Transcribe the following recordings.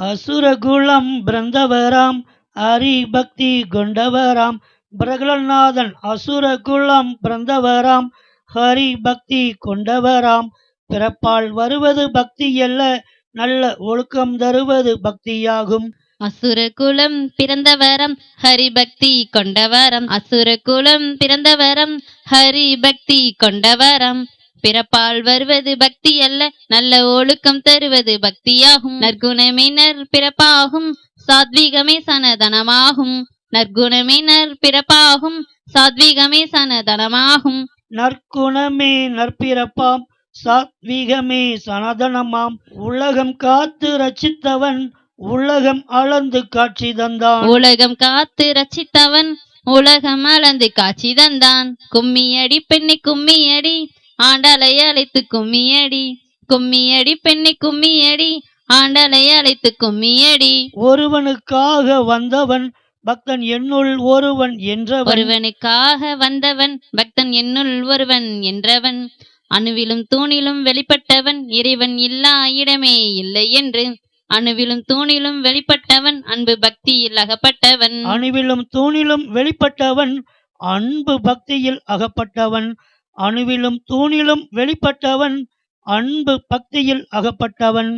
அசுரகுலம் பிறந்தவராம் ஹரிபக்தி கொண்டவராம் பிரகலநாதன் அசுரகுலம் பிறந்தவராம் ஹரிபக்தி கொண்டவராம். பிறப்பால் வருவது பக்தி அல்ல நல்ல ஒழுக்கம் தருவது பக்தியாகும். அசுரகுலம் பிறந்தவரம் ஹரிபக்தி கொண்டவரம். அசுரகுலம் பிறந்தவரம் ஹரிபக்தி கொண்டவரம். பிறப்பால் வருவது பக்தி அல்ல நல்ல ஒழுக்கம் தருவது பக்தியாகும். நற்குணமே நற் பிறப்பாகும் சாத்வீகமே சனதனமாகும். நற்குணமே நற் பிறப்பாகும் சாத்வீகமே சனதனமாகும். நற்குணமே நற்பிறப்பாம் சாத்வீகமே சனாதனமாம். உலகம் காத்து ரட்சித்தவன் உலகம் அளந்து காட்சி தந்தான். உலகம் காத்து ரட்சித்தவன் உலகம் அளந்து காட்சி தந்தான். கும்மியடி பெண்ணை கும்மியடி ஆண்டாளை அழைத்து கும்மியடி கும்மியடி பெண்ணை கும்மியடி ஆண்டாளை அழைத்து கும்மியடி. ஒருவனுக்காக வந்தவன் பக்தன் என்னுள் ஒருவன் என்றவன். ஒருவனுக்காக வந்தவன் பக்தன் என்னுள் ஒருவன் என்றவன். அணுவிலும் தூணிலும் வெளிப்பட்டவன் இறைவன் இல்லா இடமே இல்லை என்று. அணுவிலும் தூணிலும் வெளிப்பட்டவன் அன்பு பக்தியில் அகப்பட்டவன். அணுவிலும் தூணிலும் வெளிப்பட்டவன் அன்பு பக்தியில் அகப்பட்டவன். அணுவிலும் தூணிலும் வெளிப்பட்டவன் அன்பு பக்தியில் அகப்பட்டவன்.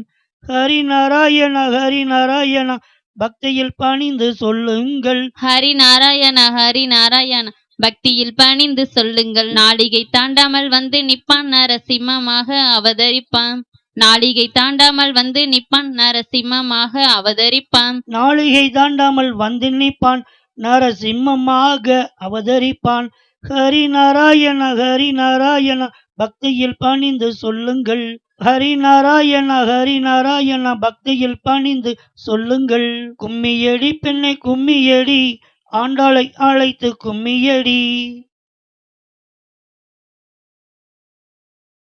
ஹரி நாராயண ஹரி நாராயண பக்தியில் பணிந்து சொல்லுங்கள். ஹரி நாராயண ஹரி நாராயண பக்தியில் பணிந்து சொல்லுங்கள். நாளிகை தாண்டாமல் வந்து நிப்பான் நரசிம்மமாக அவதரிப்பான் நாளிகை தாண்டாமல் வந்து நிப்பான் நரசிம்மமாக அவதரிப்பான் நாளிகை தாண்டாமல் வந்து நிற்பான் நரசிம்மமாக அவதரிப்பான். ஹரி நாராயண ஹரி நாராயண பக்தியில் பணிந்து சொல்லுங்கள். ஹரி நாராயண ஹரி நாராயண பக்தியில் பணிந்து சொல்லுங்கள். கும்மியடி பெண்ணை கும்மியடி ஆண்டாளை அழைத்து கும்மியடி.